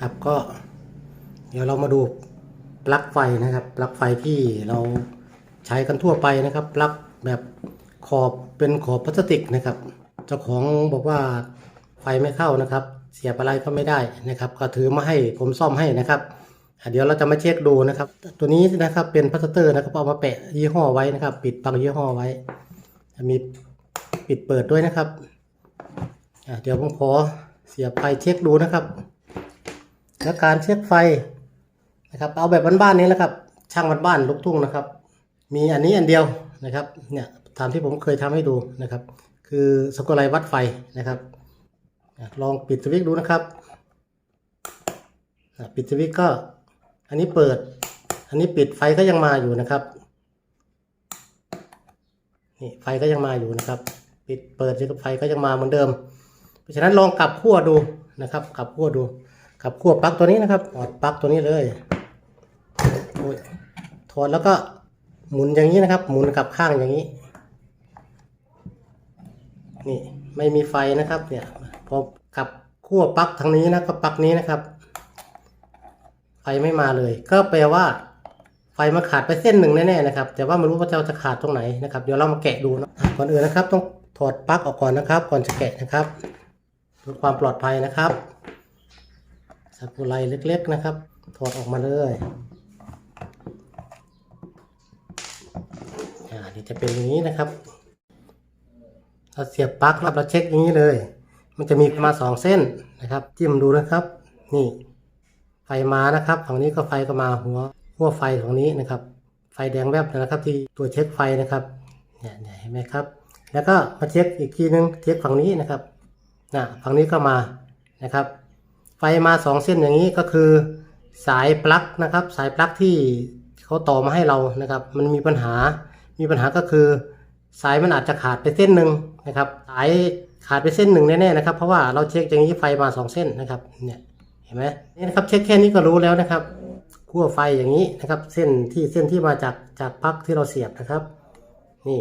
ครับก็ เดี๋ยวเรามาดูปลั๊กไฟนะครับ ปลั๊กไฟที่เราใช้กันทั่วไปนะครับ ปลั๊กแบบขอบเป็นขอบพลาสติกนะครับ เจ้าของบอกว่าไฟไม่เข้านะครับ เสียบอะไรก็ไม่ได้นะครับ ก็ถือมาให้ผมซ่อมให้นะครับเดี๋ยวเราจะมาเช็คดูนะครับ ตัวนี้นะครับเป็นพลาสเตอร์นะครับเอามาแปะยี่ห้อไว้นะครับ ปิดปลั๊กยี่ห้อไว้มีปิดเปิดด้วยนะครับเดี๋ยวผมขอเสียบไฟเช็คดูนะครับ และการเช็คไฟนะครับ เอาแบบบ้านๆนี้แหละครับ ช่างบ้านๆลูกทุ่งนะครับ มีอันนี้อันเดียวนะครับเนี่ยตามที่ผมเคยทำให้ดูนะครับ คือสกอไลวัดไฟนะครับลองปิดสวิตช์ดูนะครับปิดสวิตช์ก็อันนี้เปิด อันนี้ปิดไฟก็ยังมาอยู่นะครับนี่ไฟก็ยังมาอยู่นะครับ ปิดเปิดไฟก็ยังมาเหมือนเดิม เพราะฉะนั้นลองกลับขั้วดูนะครับกลับขั้วดู กับขั้วปลั๊กตัวนี้นะครับถอดปลั๊กตัวนี้เลยถอดแล้วก็หมุนอย่างนี้นะครับ หมุนกลับข้างอย่างนี้ นี่ไม่มีไฟนะครับ เนี่ยพอกับขั้วปลั๊กทางนี้นะก็ปลั๊กนี้นะครับ ไฟไม่มาเลย ก็แปลว่า ไฟมาขาดไปเส้นหนึ่งแน่ๆนะครับ แต่ว่าไม่รู้ว่าจะขาดตรงไหนนะครับ เดี๋ยวเรามาแกะดูนะก่อนอื่นนะครับ ต้องถอดปลั๊กออกก่อนนะครับ ก่อนจะแกะนะครับเพื่อความปลอดภัยนะครับ สกุไลเล็กๆนะครับ ถอดออกมาเลยอ่านี่จะเป็นอย่างนี้นะครับ เราเสียบปลั๊กครับเราเช็คอย่างนี้เลย มันจะมีมาสองเส้นนะครับ จิ้มดูนะครับ นี่ไฟมานะครับฝั่งนี้ก็ไฟก็มาหัวหัวไฟของนี้นะครับ ไฟแดงแวบนะครับ ที่ตัวเช็คไฟนะครับเนี่ยเนี่ยเห็นไหมครับ แล้วก็มาเช็คอีกทีนึงเช็คฝั่งนี้นะครับนะฝั่งนี้ก็มานะครับ ไฟมาสองเส้นอย่างนี้ก็คือสายปลั๊กนะครับ สายปลั๊กที่เขาต่อมาให้เรานะครับ มันมีปัญหา มีปัญหาก็คือ สายมันอาจจะขาดไปเส้นหนึ่งนะครับ สายขาดไปเส้นหนึ่งแน่ๆนะครับ เพราะว่าเราเช็คอย่างนี้ไฟมาสองเส้นนะครับ เนี่ย เห็นไหมนี่นะครับ เช็คแค่นี้ก็รู้แล้วนะครับขั้วไฟอย่างนี้นะครับ เส้นที่เส้นที่มาจากจากปลั๊กที่เราเสียบนะครับ นี่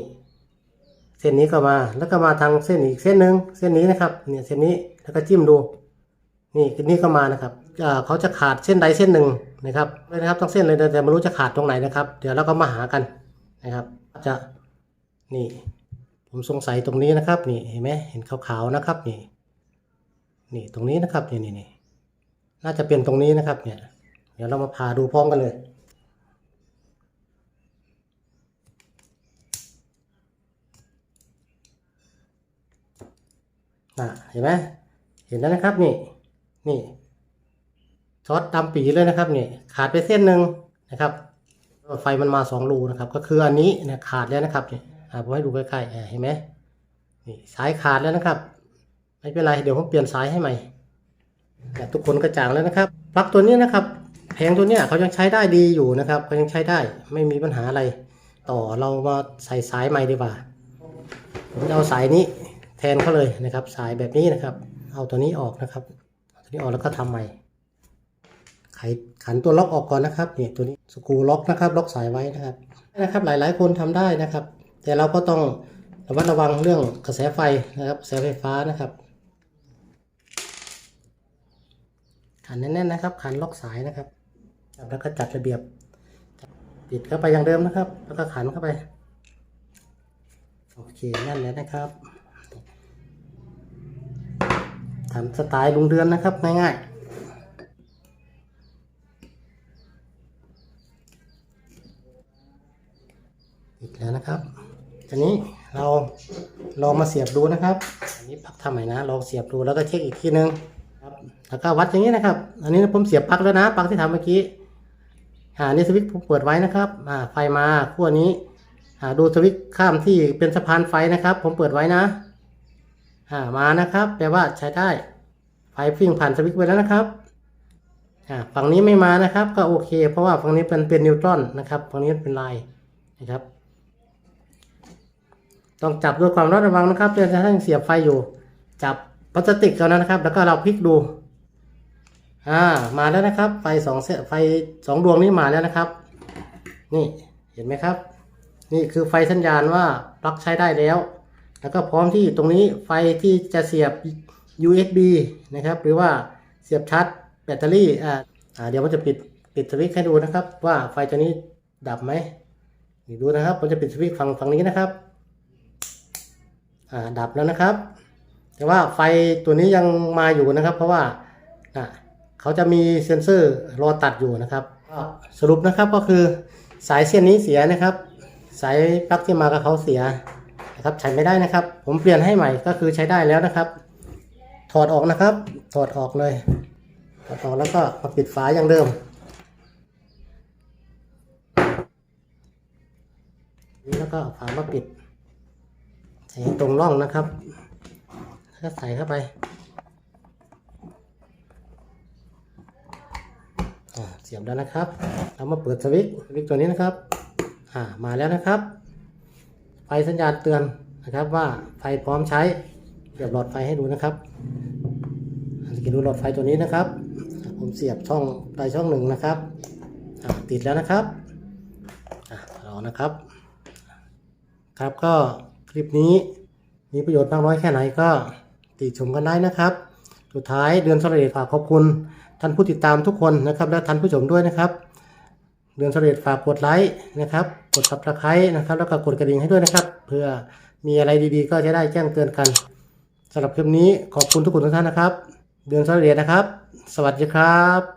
เส้นนี้ก็มา แล้วก็มาทางเส้นอีกเส้นหนึ่งเส้นนี้นะครับ เนี่ย เส้นนี้ แล้วก็จิ้มดู นี่นี่ก็มานะครับเขาจะขาดเส้นใดเส้นหนึ่งนะครับเลยนะครับต้องเส้นเลยแต่ไม่รู้จะขาดตรงไหนนะครับ เดี๋ยวเราก็มาหากันนะครับ จะนี่ผมสงสัยตรงนี้นะครับ นี่เห็นไหมเห็นขาวๆนะครับ นี่ นี่ตรงนี้นะครับนี่นี่นี่น่าจะเป็นตรงนี้นะครับ เนี่ย เดี๋ยวเรามาพาดูพร้อมกันเลยนะเห็นไหมเห็นแล้วนะครับนี่ นี่ช็อตดำปีเลยนะครับนี่ขาดไปเส้นหนึ่งนะครับ ไฟมันมาสองรูนะครับ ก็คืออันนี้นี่ยขาดแล้วนะครับนี่ผมให้ดูใกล้ๆเห็นไหมนี่สายขาดแล้วนะครับ ไม่เป็นไรเดี๋ยวผมเปลี่ยนสายให้ใหม่แต่ทุกคนกระจ่างแล้วนะครับปลั๊กตัวนี้นะครับแผงตัวเนี้ยเขายังใช้ได้ดีอยู่นะครับเขายังใช้ได้ไม่มีปัญหาอะไร ต่อเรามาใส่สายใหม่ดีกว่าผมจะเอาสายนี้แทนเขาเลยนะครับ สายแบบนี้นะครับ เอาตัวนี้ออกนะครับ ตัวนี้ออกแล้วก็ทำใหม่ ไขขันตัวล็อกออกก่อนนะครับเนี่ยตัวนี้สกรูล็อกนะครับ ล็อกสายไว้นะครับนะครับ หลายๆ คนทำได้นะครับ แต่เราก็ต้องระมัดระวังเรื่องกระแสไฟนะครับกระแสไฟฟ้านะครับ ขันแน่นๆนะครับ ขันล็อกสายนะครับ แล้วก็จัดระเบียบปิดเข้าไปอย่างเดิมนะครับ แล้วก็ขันเข้าไป โอเคนั่นแหละนะครับ ทำสไตล์ลุงเดือนนะครับ ง่ายๆปิดแล้วนะครับอันนี้เราลองมาเสียบดูนะครับ อันนี้พักทำใหม่นะ ลองเสียบดูแล้วก็เช็คอีกทีนึงครับ แล้วก็วัดอย่างนี้นะครับ อันนี้ผมเสียบปลั๊กแล้วนะปลั๊กที่ทำเมื่อกี้อ่านี่สวิตช์ผมเปิดไว้นะครับ อ่าไฟมาขั้วนี้อ่าดูสวิตช์ข้ามที่เป็นสะพานไฟนะครับ ผมเปิดไว้นะ อ่ามานะครับแปลว่าใช้ได้ไฟฟิ่งผ่านสวิตช์ไปแล้วนะครับอ่าฝั่งนี้ไม่มานะครับก็โอเค เพราะว่าฝั่งนี้เป็นเป็นนิวตรอนนะครับฝั่งนี้เป็นไลน์นะครับ ต้องจับด้วยความระมัดระวังนะครับจะถ้ายังเสียบไฟอยู่ จับพลาสติกก่อนนะครับ แล้วก็เราพลิกดูอ่ามาแล้วนะครับ ไฟสองเสไฟสองดวงนี้มาแล้วนะครับ นี่เห็นไหมครับ นี่คือไฟสัญญาณว่าปลั๊กใช้ได้แล้ว แล้วก็พร้อมที่ตรงนี้ไฟที่จะเสียบ USB นะครับหรือว่าเสียบชาร์จแบตเตอรี่อ่าเดี๋ยวผมจะปิดปิดสวิตช์ให้ดูนะครับ ว่าไฟตัวนี้ดับไหมนี่ดูนะครับผมจะปิดสวิตช์ฝั่งฝั่งนี้นะครับอ่าดับแล้วนะครับ แต่ว่าไฟตัวนี้ยังมาอยู่นะครับ เพราะว่าอะเขาจะมีเซ็นเซอร์รอตัดอยู่นะครับสรุปนะครับก็คือสายเส้นนี้เสียนะครับ สายปลั๊กที่มากับเขาเสีย นะครับ ใช้ไม่ได้นะครับ ผมเปลี่ยนให้ใหม่ก็คือใช้ได้แล้วนะครับ ถอดออกนะครับ ถอดออกเลยถอดออกแล้วก็มาปิดฝาอย่างเดิมนี่แล้วก็เอาฝามาปิดใส่ตรงร่องนะครับแล้วก็ใส่เข้าไปเสียบแล้วนะครับ เรามาเปิดสวิตช์สวิตช์ตัวนี้นะครับ อ่า มาแล้วนะครับ ไฟสัญญาณเตือนนะครับว่าไฟพร้อมใช้เดี๋ยวหลอดไฟให้ดูนะครับสังเกตดูหลอดไฟตัวนี้นะครับ ผมเสียบช่องไปช่องหนึ่งนะครับติดแล้วนะครับรอนะครับ ครับก็คลิปนี้มีประโยชน์มากน้อยแค่ไหนก็ติดชมกันได้นะครับ สุดท้ายเดือนสระเดชฝากขอบคุณท่านผู้ติดตามทุกคนนะครับ และท่านผู้ชมด้วยนะครับ เดือนสระเดชฝากกดไลค์นะครับ กด subscribe นะครับ แล้วก็กดกระดิ่งให้ด้วยนะครับ เพื่อมีอะไรดีๆ ก็จะได้แจ้งเตือนกันสำหรับคลิปนี้ขอบคุณทุกคนทุกท่านนะครับ เดือนสระเดชนะครับ สวัสดีครับ